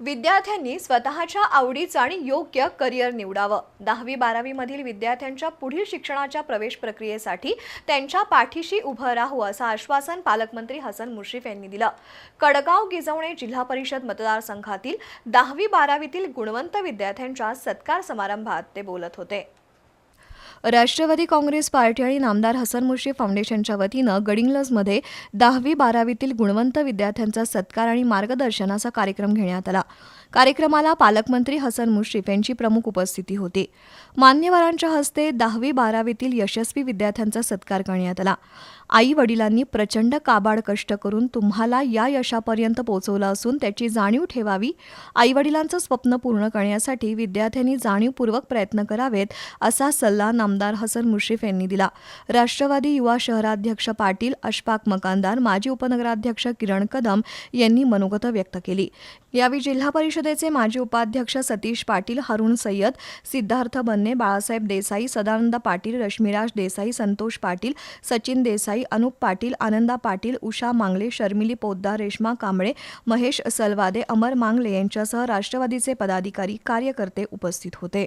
विद्यार्थ्यांनी स्वतःच्या आवडीचं आणि योग्य करिअर निवडावं. दहावी बारावीमधील विद्यार्थ्यांच्या पुढील शिक्षणाच्या प्रवेश प्रक्रियेसाठी त्यांच्या पाठीशी उभं राहू असं आश्वासन पालकमंत्री हसन मुश्रीफ यांनी दिलं. कडगाव गिजवणे जिल्हा परिषद मतदारसंघातील दहावी बारावीतील गुणवंत विद्यार्थ्यांच्या सत्कार समारंभात ते बोलत होते. राष्ट्रवादी काँग्रेस पार्टी आणि नामदार हसन मुश्रीफ फाउंडेशनच्या वतीनं गडिंग्लजमध्ये दहावी बारावीतील गुणवंत विद्यार्थ्यांचा सत्कार आणि मार्गदर्शनाचा कार्यक्रम घेण्यात आला. कार्यक्रमाला पालकमंत्री हसन मुश्रीफ यांची प्रमुख उपस्थिती होती. मान्यवरांच्या हस्ते दहावी बारावीतील यशस्वी विद्यार्थ्यांचा सत्कार करण्यात आला. आई वडिलांनी प्रचंड काबाड कष्ट करून तुम्हाला या यशापर्यंत पोहोचवलं असून त्याची जाणीव ठेवावी आई वडिलांचं स्वप्न पूर्ण करण्यासाठी विद्यार्थ्यांनी जाणीवपूर्वक प्रयत्न करावेत असा सल्ला आमदार हसन मुश्रीफ यांनी दिला. राष्ट्रवादी युवा शहराध्यक्ष पाटील अशफाक मकानदार माजी उपनगराध्यक्ष किरण कदम यांनी मनोगत व्यक्त केली. यावेळी जिल्हा परिषदेचे माजी उपाध्यक्ष सतीश पाटील हरुण सय्यद सिद्धार्थ बन्ने बाळासाहेब देसाई सदानंद पाटील रश्मिराज देसाई संतोष पाटील सचिन देसाई अनुप पाटील आनंदा पाटील उषा मांगले शर्मिली पोद्दार रेश्मा कांबळे महेश सलवादे अमर मांगले यांच्यासह राष्ट्रवादीचे पदाधिकारी कार्यकर्ते उपस्थित होते.